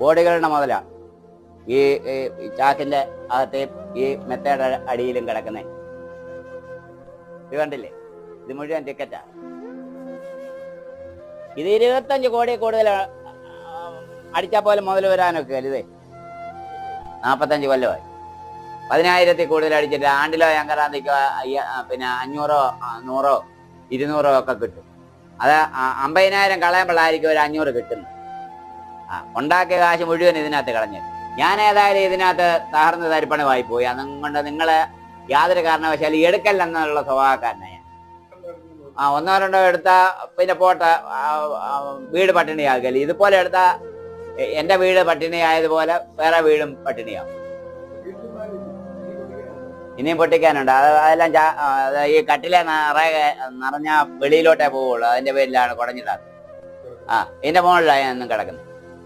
കോടികളുടെ മുതലാണ് ഈ ചാക്കിന്റെ അകത്തെയും ഈ മെത്തയുടെ അടിയിലും കിടക്കുന്നേ. ഇത് കണ്ടില്ലേ? ഇത് മുഴുവൻ ടിക്കറ്റാ ഇത് ഇരുപത്തഞ്ച് കോടി കൂടുതൽ അടിച്ചാൽ പോലെ മുതൽ വരാനൊക്കെ അല്ലേ നാൽപ്പത്തഞ്ച് കൊല്ലമായി. പതിനായിരത്തിൽ കൂടുതൽ അടിച്ചിട്ട് ആണ്ടിലോ ഞങ്കറാന്തിക്കോ അയ്യ- പിന്നെ അഞ്ഞൂറോ നൂറോ ഇരുന്നൂറോ ഒക്കെ കിട്ടും. അത് അമ്പതിനായിരം കളയുമ്പോഴായിരിക്കും ഒരു അഞ്ഞൂറ് കിട്ടുന്നത്. ആ ഉണ്ടാക്കിയ കാശ് മുഴുവൻ ഇതിനകത്ത് കളഞ്ഞു. ഞാൻ ഏതായാലും ഇതിനകത്ത് തകർന്ന് തരിപ്പണമായി പോയി. അതുകൊണ്ട് നിങ്ങൾ യാതൊരു കാരണവശാലും എടുക്കല്ലെന്നുള്ള സ്വഭാവക്കാരനാണ് ഞാൻ. ആ ഒന്നോ രണ്ടോ എടുത്താൽ പിന്നെ പോട്ടെ. വീട് പട്ടിണിയാകൽ ഇതുപോലെ എടുത്താൽ എന്റെ വീട് പട്ടിണിയായതുപോലെ വേറെ വീടും പട്ടിണിയാവും. ഇനിയും പൊട്ടിക്കാനുണ്ട്. അത് അതെല്ലാം ഈ കട്ടിലെ നിറയെ നിറഞ്ഞ വെളിയിലോട്ടേ പോവുള്ളൂ. അതിന്റെ പേരിലാണ് കുടഞ്ഞിടാത്തത്. ആ ഇതിന്റെ മുകളിലാണ് ഞാൻ കിടക്കുന്നത്